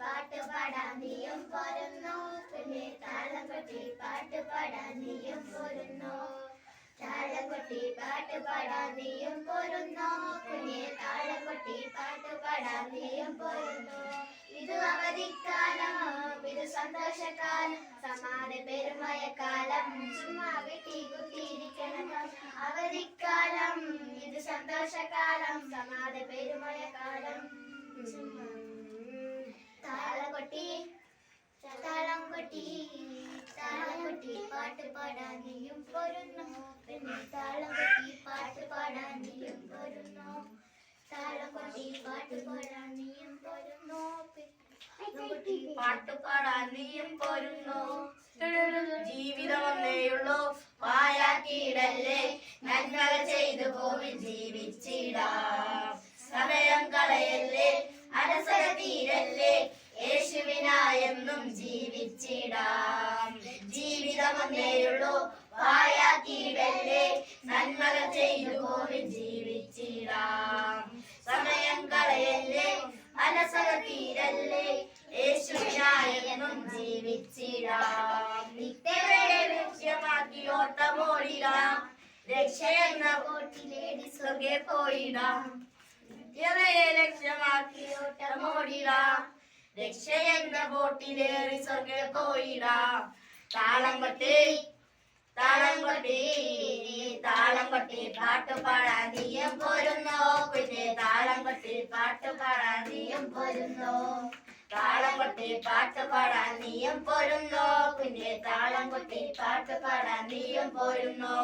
പാട്ട് പാടാൻ നീയും പോരുന്നു. പിന്നെ താളം പാട്ട് പാടാൻ നീയും പോരുന്നു. താളം പാട്ട് പാടാൻ നീയും പോരുന്നു. പിന്നെ താളം പാട്ട് പാടാൻ നീയും പോരുന്നു. ഇത് അവധിക്കാലം ഇത് സന്തോഷക്കാലം. സമാന പെരുമയക്കാലം ചുമ്മാ വെട്ടി കുത്തിയിരിക്കണം. അവധിക്കാലം ഇത് സന്തോഷകാലം സമാന പെരുമയക്കാലം താളം കൊട്ടി താളം കൊട്ടി താളം കൊട്ടി പാട്ട് പാടാൻ നീയും പോരുന്നു താളം കൊട്ടി പാട്ട് പാടാൻ നീയും പോരുന്നു താളം കൊട്ടി പാട്ട് പാടാൻ നീയും പോരുന്നു ചെയ്തു പോയി ജീവിച്ചിടാം. സമയം കളയല്ലേ. യേശുവിനായെന്നും ജീവിച്ചിടാം. ജീവിതം ഒന്നേയുള്ളൂ നന്മകൾ ചെയ്തു പോയി ജീവിച്ചിടാം. സമയം കളയല്ലേ. അലസര തീരല്ലേ. ജീവിച്ചിടാം. ലക്ഷ്യമാക്കി പോയിടാം. ലക്ഷ്യമാക്കി സ്വർഗെ പോയിടാം. താളം കൊട്ടി താളം കൊട്ടി താളം കൊട്ടി പാട്ട് പാടാൻ നീയും പോരുന്നോ. പിന്നെ താളം കൊട്ടി പാട്ട് പാടാൻ നീയും പോരുന്നോ. താളം കൊട്ടി പാട്ട് പാടാൻ നീയും പോരുന്നോ. പിന്നെ താളം കൊട്ടി പാട്ട് പാടാൻ നീയും പോരുന്നോ.